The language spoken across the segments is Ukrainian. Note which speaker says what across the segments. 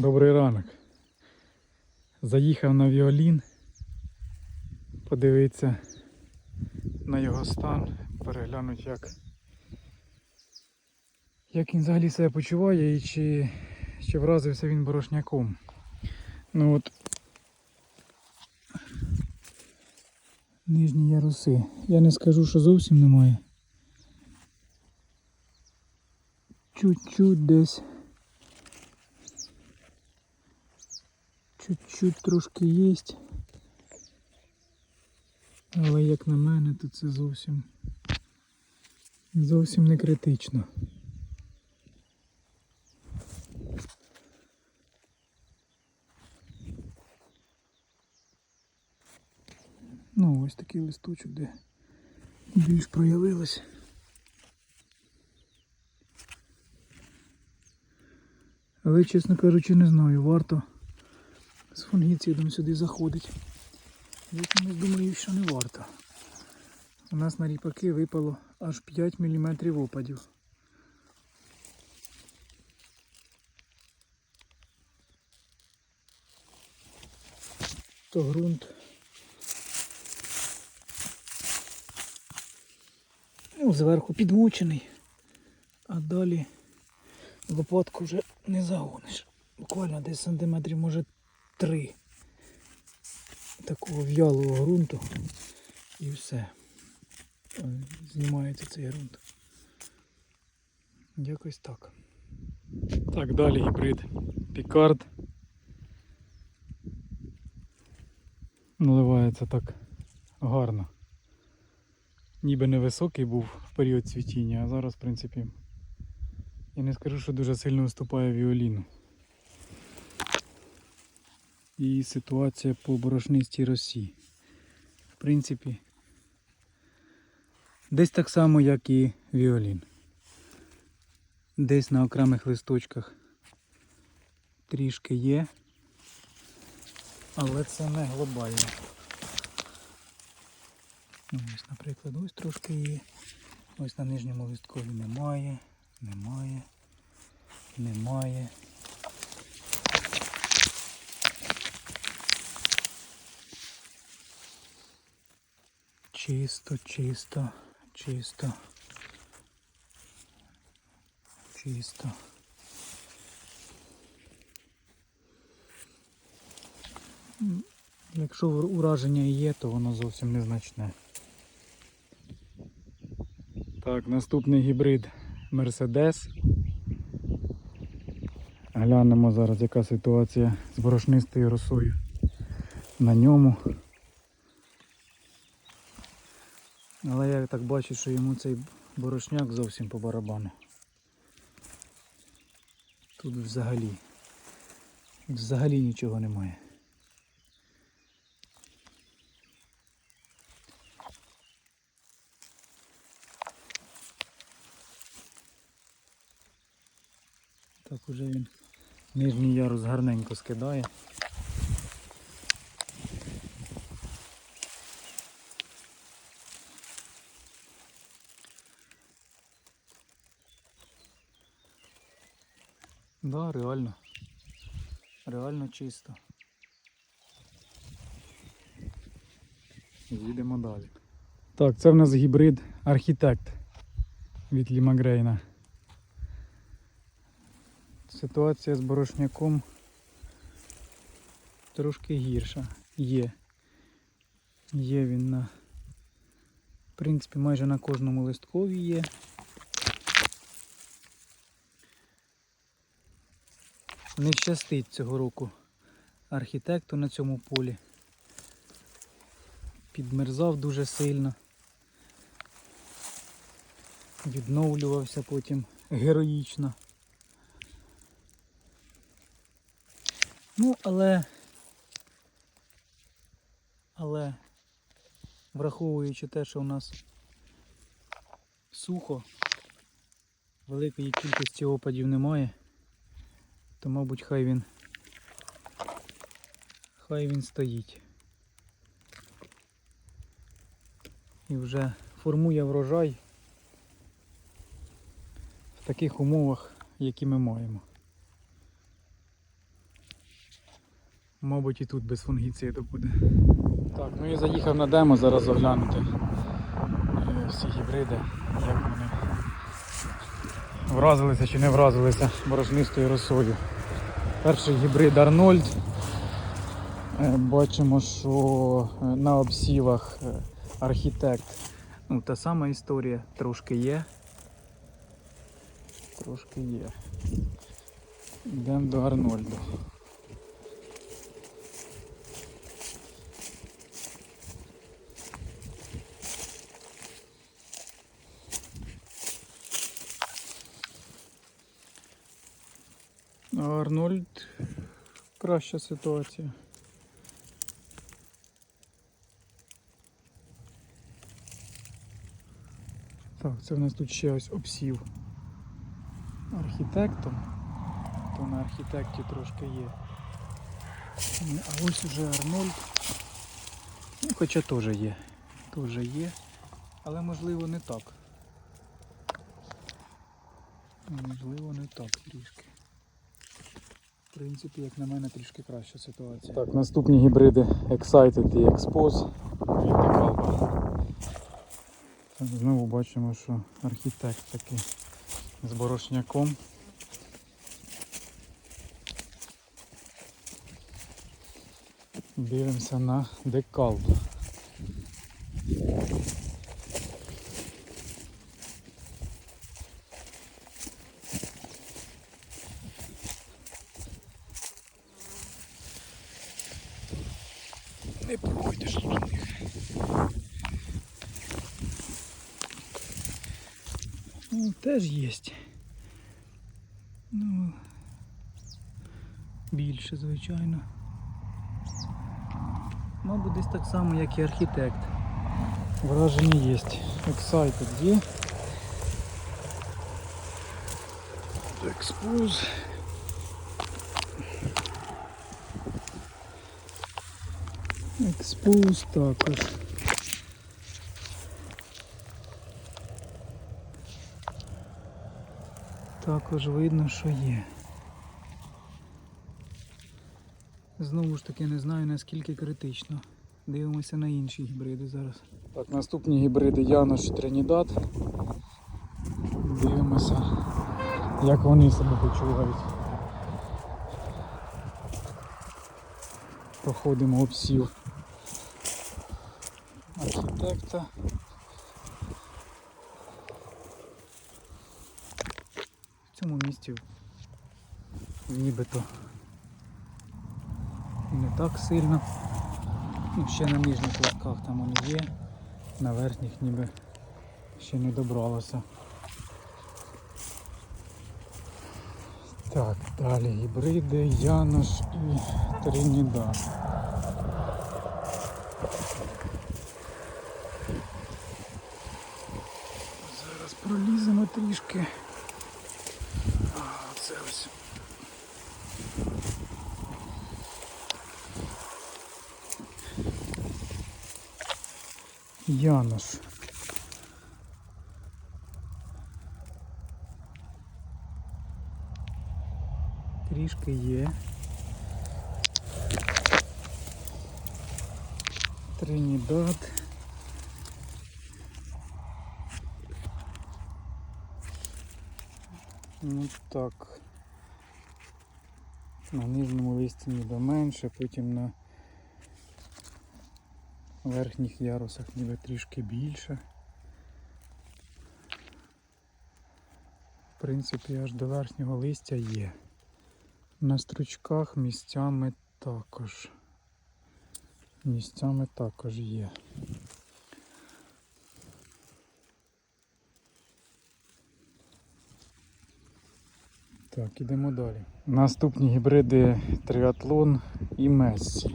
Speaker 1: Добрий ранок. Заїхав на Віолін. Подивитися на його стан, переглянути, як, як він взагалі себе почуває і чи, чи вразився він борошняком. Ну от нижні яруси. Я не скажу, що зовсім немає. Чуть-чуть десь. Чуть-чуть трошки є. Але як на мене, то це зовсім зовсім не критично. Ну ось такий листочок, де більш проявилось. Але, чесно кажучи, не знаю, варто з фунгіцидом сюди заходить. Чомусь думаю, що не варто. У нас на ріпаки випало аж 5 мм опадів. То ґрунт. Ну, зверху підмочений, а далі лопатку вже не загониш. Буквально десь сантиметрів, може, три такого в'ялого ґрунту і все. Е, Знімається цей ґрунт. Якось так. Так, далі гібрид Пікард. Наливається так гарно. Ніби невисокий був в період цвітіння, а зараз, в принципі, я не скажу, що дуже сильно виступає віоліну. І ситуація по борошнистій росі. В принципі, десь так само, як і віолін. Десь на окремих листочках трішки є, але це не глобально. Ось, наприклад, ось трошки є. Ось на нижньому листкові немає, немає, немає. Чисто, чисто, чисто. Чисто. Якщо ураження є, то воно зовсім незначне. Так, наступний гібрид Mercedes. Глянемо зараз, яка ситуація з борошнистою росою на ньому. Але я так бачу, що йому цей борошняк зовсім по барабану. Тут взагалі, взагалі нічого немає. Так уже він нижній ярус гарненько скидає. Да, реально. Реально чисто. Їдемо далі. Так, це в нас гібрид архітект від Лімагрейна. Ситуація з борошняком трошки гірша. Є. Є він на. В принципі, майже на кожному листкові є. Не щастить цього року архітекту на цьому полі. Підмерзав дуже сильно. Відновлювався потім героїчно. Ну, але, але, враховуючи те, що у нас сухо, великої кількості опадів немає, то мабуть хай він хай він стоїть. І вже формує врожай в таких умовах, які ми маємо. Мабуть, і тут без фунгіциду буде. Так, ну і заїхав на демо зараз оглянути е, всі гібриди, як вони вразилися чи не вразилися борошнистою росою. Перший гібрид Арнольд. Е, Бачимо, що е, на обсівах е, архітект. Ну, та сама історія трошки є. Трошки є. Йдемо до Арнольду. Арнольд краща ситуація. Так, це в нас тут ще ось обсів архітектом. То на архітекті трошки є. А ось уже Арнольд. Ну, хоча теж є. Теж є. Але можливо не так. Можливо не так трішки. В принципі, як на мене, трішки краща ситуація. Так, наступні гібриди Excited і Expose від Decalba. Знову бачимо, що архітект такий з борошняком. Дивимося на декалб. Не пройдеш до них. Ну, теж є. Ну, більше, звичайно. Мабуть, десь так само, як і архітект. Враження є. Excited є. Expose. Expose також. Також видно, що є. Знову ж таки не знаю наскільки критично. Дивимося на інші гібриди зараз. Так, наступні гібриди Янош і Тринідад. Дивимося, як вони себе почувають. Проходимо обсів архітекта. В цьому місці нібито не так сильно. Ну, ще на нижніх листках там вони є, на верхніх ніби ще не добралося. Так, далі гібриди, Янош і Тринідад. Зараз проліземо трішки. Янош. Трішки є. Тринідад. Ну так. На нижньому листі ніби менше, потім на верхніх ярусах ніби трішки більше. В принципі, аж до верхнього листя є. На стручках місцями також. Місцями також є. Так, ідемо далі. Наступні гібриди триатлон і Мессі.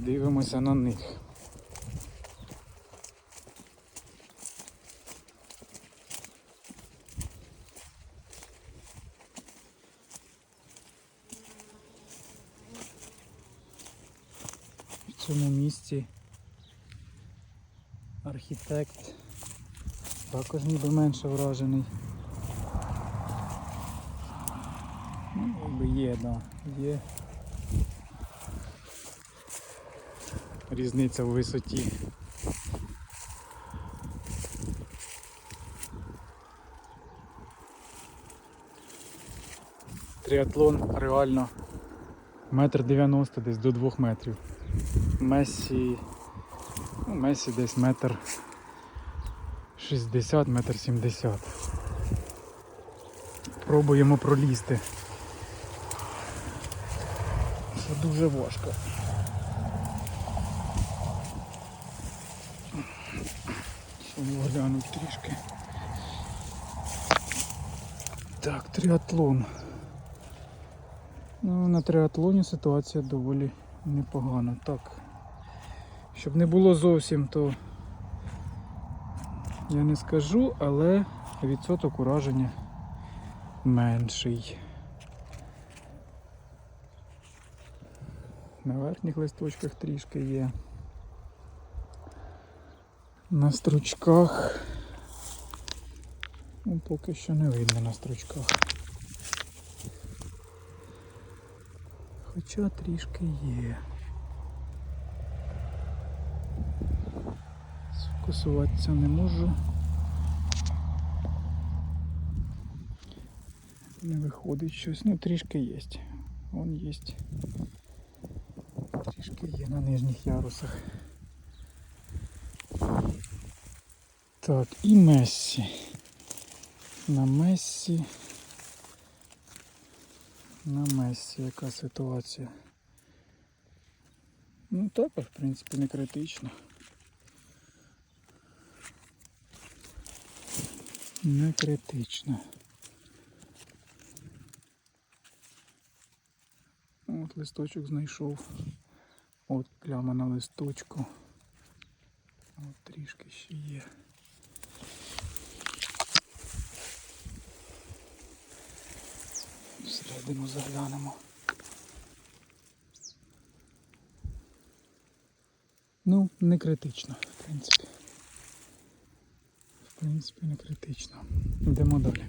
Speaker 1: Дивимося на них. В цьому місці архітект також ніби менше вражений. Ну, якби є, да, є. Різниця в висоті. Триатлон реально метр дев'яносто десь до двох метрів. Месі, ну, Месі десь метр 60, метр 70. Пробуємо пролізти. Це дуже важко. Оглянути трішки. Так, триатлон. Ну, на триатлоні ситуація доволі непогана. Так. Щоб не було зовсім, то я не скажу, але відсоток ураження менший. На верхніх листочках трішки є. На стручках. Ну, поки що не видно на стручках. Хоча трішки є. Сфокусуватися не можу. Не виходить щось. Ну трішки є. Вон є. Трішки є на нижніх ярусах. Так, і Мессі. На Мессі. На Мессі яка ситуація? Ну також, в принципі, не критично. Не критично. От листочок знайшов. От пляма на листочку. От трішки ще є. Всередину заглянемо. Ну, не критично, в принципі. В принципі, не критично. Йдемо далі.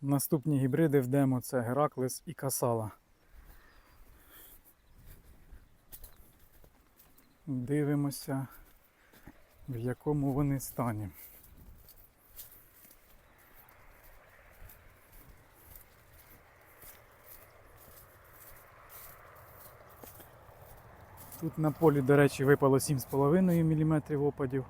Speaker 1: Наступні гібриди в демо це Гераклес і Касала. Дивимося, в якому вони стані. Тут на полі, до речі, випало 7,5 мм опадів.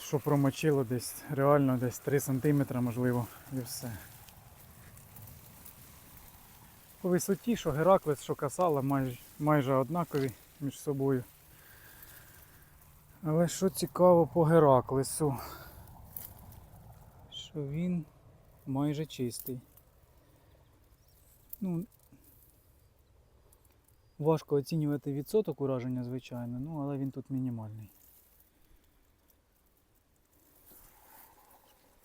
Speaker 1: Що промочило десь реально десь 3 см можливо і все. По висоті, що Гераклес, що Касала майже, майже однакові між собою. Але що цікаво по Гераклесу, що він майже чистий. Ну, важко оцінювати відсоток ураження, звичайно, ну але він тут мінімальний.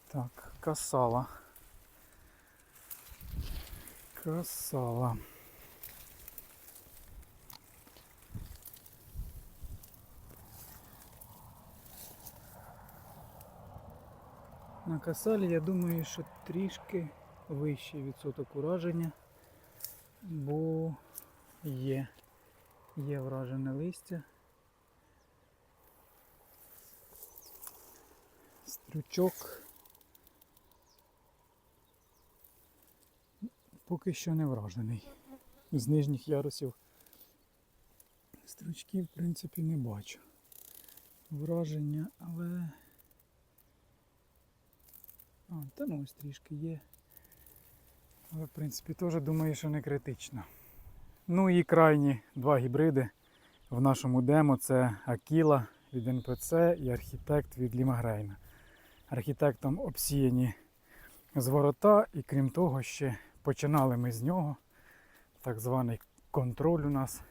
Speaker 1: Так, касала. Красава. На касалі я думаю, що трішки вищий відсоток ураження, бо є, є вражене листя. Стручок поки що не вражений. З нижніх ярусів стручків, в принципі, не бачу. Враження, але... А, та ну ось трішки є. Але в принципі теж думаю, що не критично. Ну і крайні два гібриди в нашому демо це Акіла від НПЦ і архітект від Лімагрейна. Архітектом обсіяні зворота і крім того ще починали ми з нього. Так званий контроль у нас.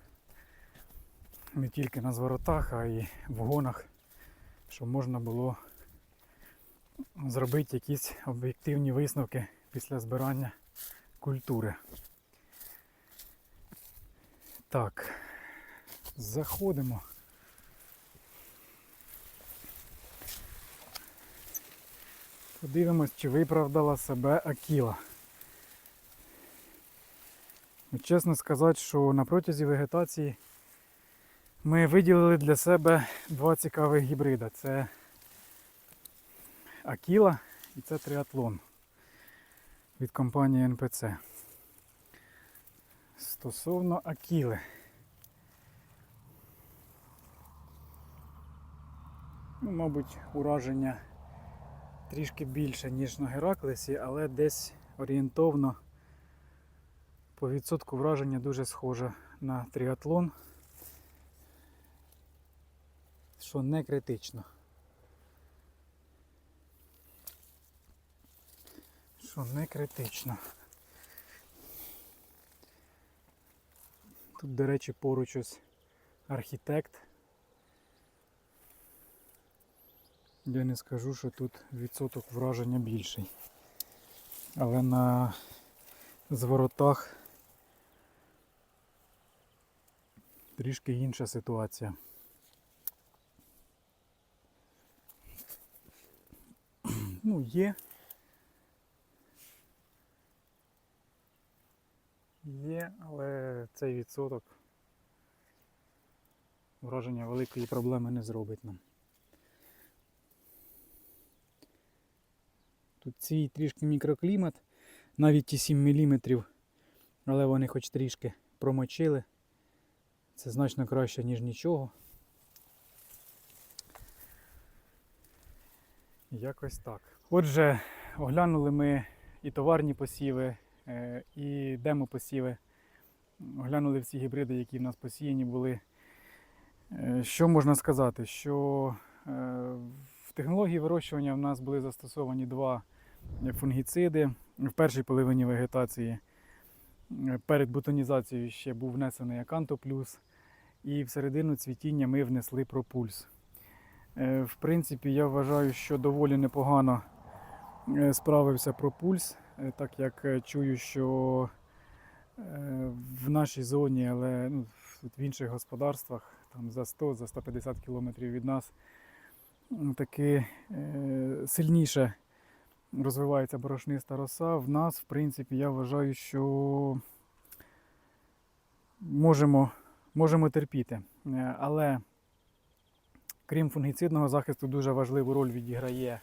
Speaker 1: Не тільки на зворотах, а й в гонах, щоб можна було зробити якісь об'єктивні висновки після збирання культури. Так, заходимо. Подивимось, чи виправдала себе Акіла. От Чесно сказати, що на протязі вегетації ми виділили для себе два цікавих гібрида. Це Акіла і це триатлон від компанії НПЦ. Стосовно Акіли. Ну, мабуть, ураження трішки більше, ніж на Гераклесі, але десь орієнтовно по відсотку враження дуже схоже на тріатлон, що не критично. Що не критично. Тут, до речі, поруч ось архітект. Я не скажу, що тут відсоток враження більший. Але на зворотах трішки інша ситуація. Ну, є. Є, але цей відсоток враження великої проблеми не зробить нам. Тут цей трішки мікроклімат, навіть ті 7 мм, але вони хоч трішки промочили. Це значно краще, ніж нічого. Якось так. Отже, оглянули ми і товарні посіви, е, і демопосіви. Оглянули всі гібриди, які в нас посіяні були. Е, Що можна сказати? Що е, в технології вирощування в нас були застосовані два фунгіциди в першій половині вегетації. Е, Перед бутонізацією ще був внесений Аканто Плюс. І в середину цвітіння ми внесли пропульс. В принципі, я вважаю, що доволі непогано справився пропульс, так як чую, що в нашій зоні, але ну, в інших господарствах, там за 100 за 150 кілометрів від нас, м, таки е, сильніше розвивається борошниста роса. В нас, в принципі, я вважаю, що можемо, можемо терпіти. Е, Але крім фунгіцидного захисту, дуже важливу роль відіграє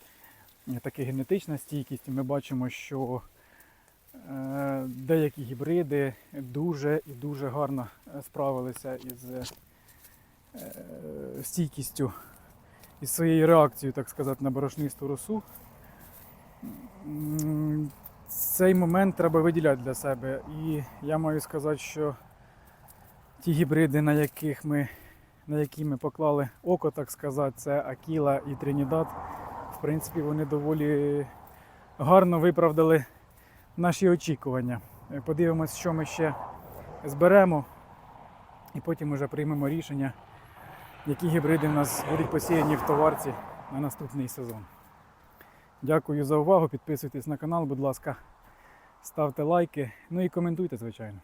Speaker 1: е, таки генетична стійкість. Ми бачимо, що деякі гібриди дуже і дуже гарно справилися із е, стійкістю, із своєю реакцією, так сказати, на борошнисту росу. Цей момент треба виділяти для себе. І я маю сказати, що ті гібриди, на яких ми, на які ми поклали око, так сказати, це Акіла і Тринідад. В принципі, вони доволі гарно виправдали наші очікування. Е, Подивимось, що ми ще зберемо, і потім вже приймемо рішення, які гібриди в нас будуть посіяні в товарці на наступний сезон. Дякую за увагу. Підписуйтесь на канал, будь ласка, ставте лайки, ну і коментуйте, звичайно.